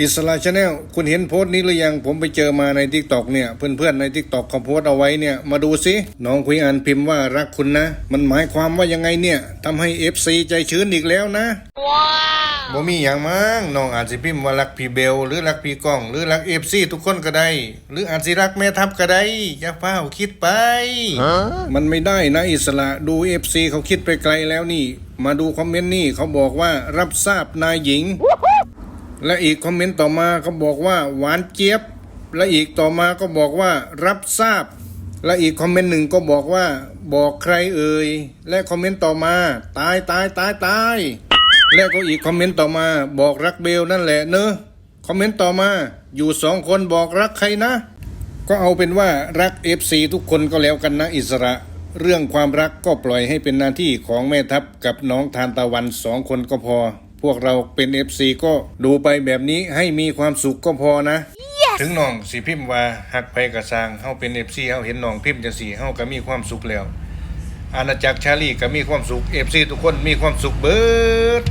อิสระชาแนลคุณเห็นโพสต์นี้หรือยังผมไปเจอมาในทิกตอกเนี่ยเพื่อนๆในทิกตอกเขาโพสต์เอาไว้เนี่ยมาดูสิน้องคุยอ่านพิมพ์ว่ารักคุณนะ มันหมายความว่ายังไงเนี่ยทำให้ FC ใจชื้นอีกแล้วนะบ่มีอย่างมั้งน้องอาจสิพิมพ์ว่ารักพี่เบล หรือรักพี่ก้อง หรือรัก FC ทุกคนก็ได้ หรืออาจสิรักแม่ทัพก็ได้อย่าเฝ้าคิดไป มันไม่ได้นะอิสระดู FC เขาคิดไปไกลแล้วนี่ มาดูคอมเมนต์นี่เขาบอกว่ารับทราบนายหญิง และอีกคอมเมนต์ต่อมาเขาบอกว่าหวานเจี๊ยบ และอีกต่อมาก็บอกว่ารับทราบ และอีกคอมเมนต์หนึ่งก็บอกว่า บอกใครเอ่ย และคอมเมนต์ต่อมา ตายตายตายตายและก็อีกคอมเมนต์ต่อมา บอกรักเบลนั่นแหละเนอะคอมเมนต์ต่อมา อยู่สองคนบอกรักใครนะ ก็เอาเป็นว่ารัก FC ทุกคนก็แล้วกันนะอิสระ เรื่องความรักก็ปล่อยให้เป็นหน้าที่ของแม่ทัพกับน้องทานตะวันสองคนก็พอ พวกเราเป็น FC ก็ดูไปแบบนี้ให้มีความสุขก็พอนะถึงน้องสีพิมพ์ว่าหักไปกระซางเฮาเป็น FC เฮาเห็นน้องพิมพ์จังสี่เฮาก็มีความสุขแล้ว อาณาจักรชาลีก็มีความสุข FC ทุกคนมีความสุขเบิด